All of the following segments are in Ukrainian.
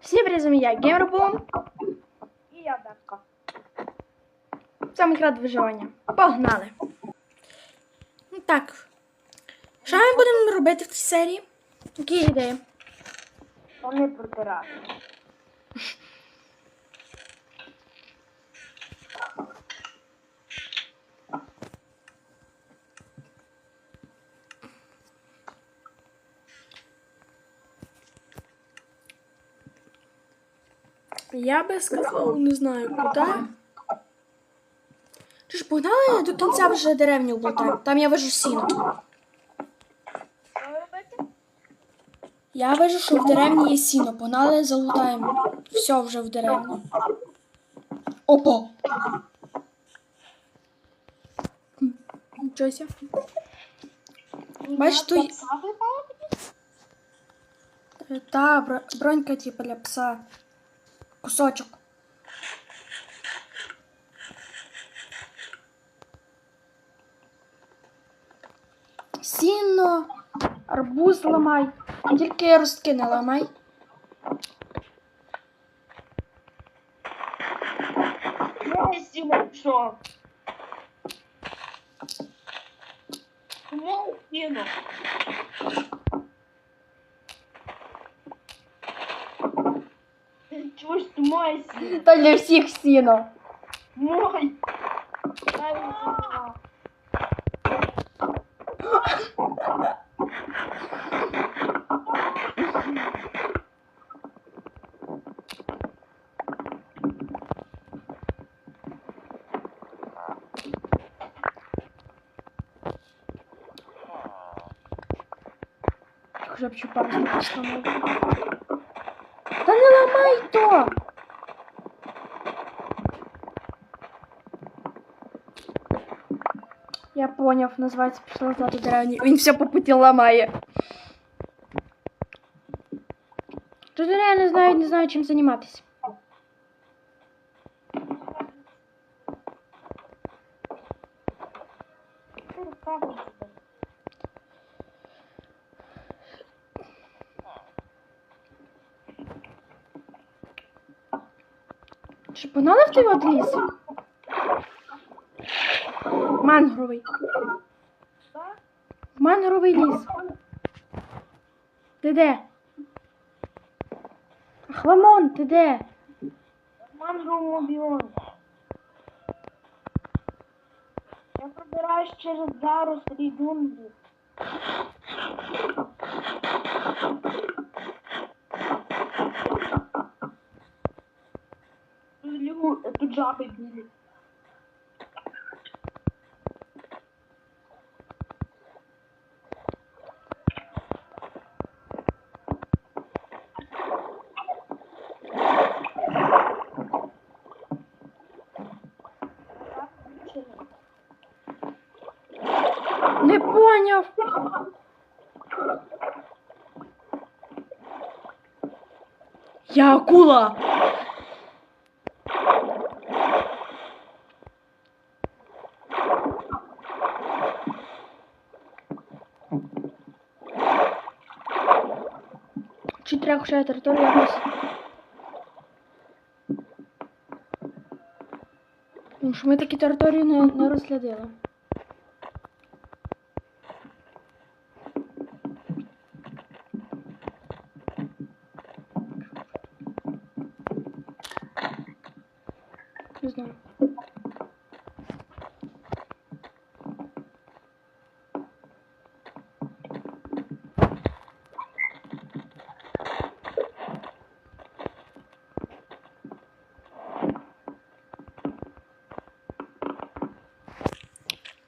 Всім привіт, я Геймербум. І я Дарка. Це Майнкрафт виживання. Погнали. Ну так. Що ми будемо робити в цій серії? Які ідеї? Вони протирати. Я би сказав, не знаю куди. Чи ж погнали до кінця вже деревню облутаємо? Там я вижу сіно. Я вижу, що в деревні є сіно. Погнали, залутаємо. Все вже в деревні. Опа! Нічого. Бачиш, тут-? Та, бронька типу для пса. Кусочок. Сіно, арбуз ламай. Тільки ростки не ламай. Що? Чому сіно? Ти ти? Та для всіх сіно. Мой! Вже б ще пару постановив. Та не ламай то! Я поняв, називається пішла злати деревні. Він все по путі ламає. Тут я не знаю, не знаю, чим займатися. Ти розказуй собі. Чи погнали в той от ліс? Мангровий. Мангровий ліс. Ти де? Хламон, ти де? Мангровому біомі. Я пробираюсь через зарослі джунглі. Тут жаби білі. Я акула. Чи треба ще територію якось? Ну, що ми такі території не, не розглядали. Не знаю.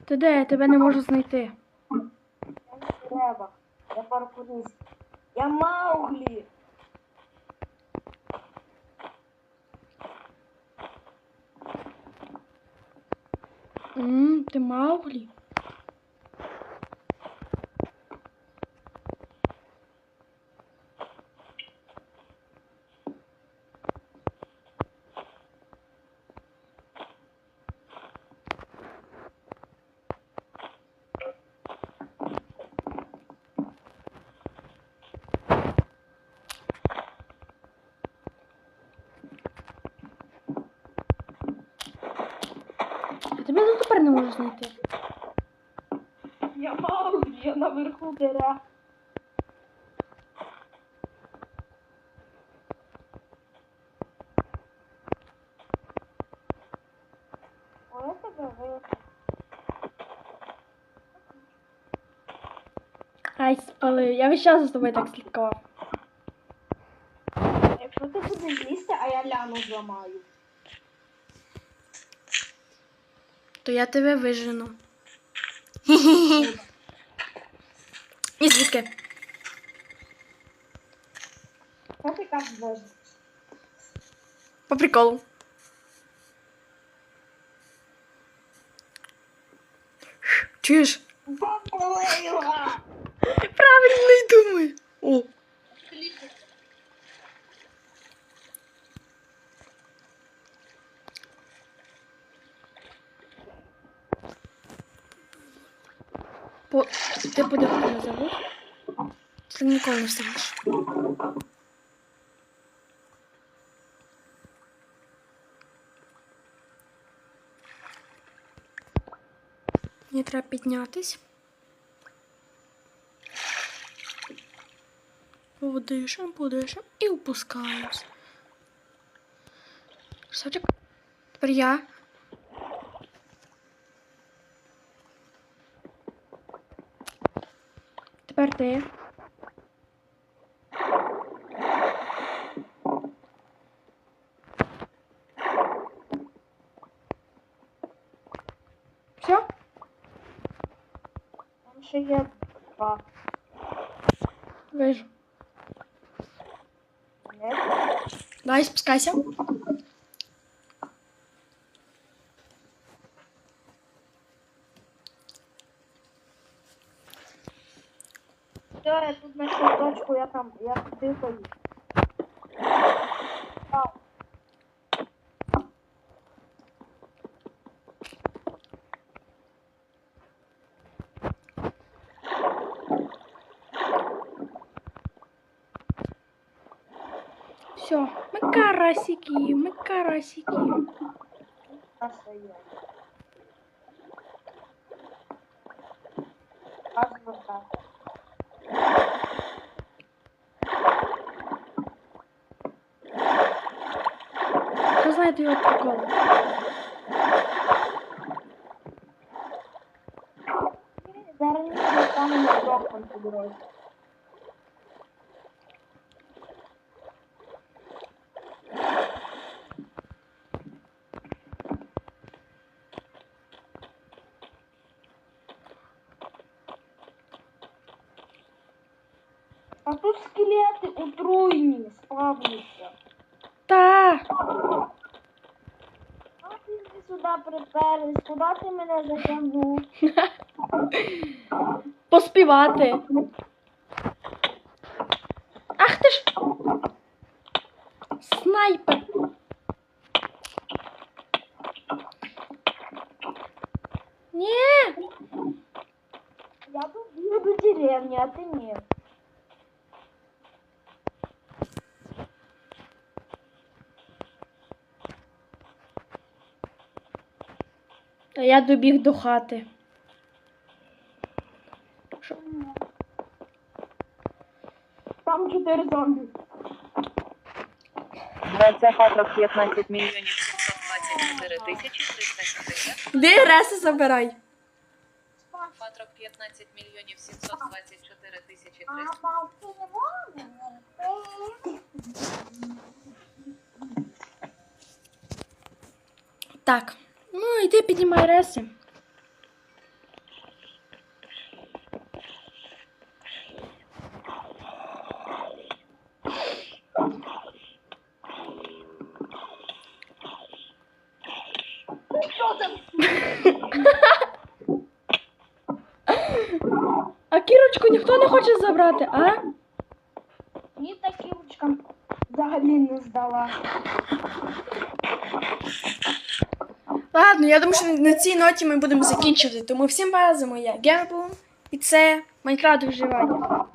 Ти де? Я тебе не можу знайти. Треба. Я паркурист. Я Мауглі. Ммм, ти Мауглі? Тебе ну тепер не можу знайти. Я Мауглі, я наверху дерев. Тебе. Ай, спалив. Я весь час за тобою так слідкував. Якщо ти будеш лізти, а я ляну зламаю. То я тебе вижену. І звідки? По приколу. Чуєш? Попалила! Правильно й думаю. О. По... Ти буде мене забув? Встигнеш. Мені треба піднятись. Подишем, подишем і опускаємось. Красавчик. Тепер я. Тепер ти. Все? Там ще є два. Вижу. Давай спускайся. Все, я тут знайшов точку, я там, я туди пою. Все, мы карасики, мы карасики. Кто знает ее прикол? Зараз там не А тут скелети отруйні, спавнються. Та. А ти мені сюди приперлись, куди ти мене затягнув? Поспівати. Ах ти ж. Снайпер. Ні. Я тут до деревні, а ти ні. А я добіг до хати. Що? Там чотири зомбі. Це патрок 15 мільйонів 724 тисячі 360. Де реси забирай? Патрок 15 мільйонів 724 тисячі 300. Так. Ну, йди піднімай реси. А кірочку ніхто не хоче забрати, а? Мені та кілочка взагалі не здала. Ладно, я думаю, що на цій ноті ми будемо закінчувати. Тому всім базимо я Гербу. І це Майнкрафт виживання.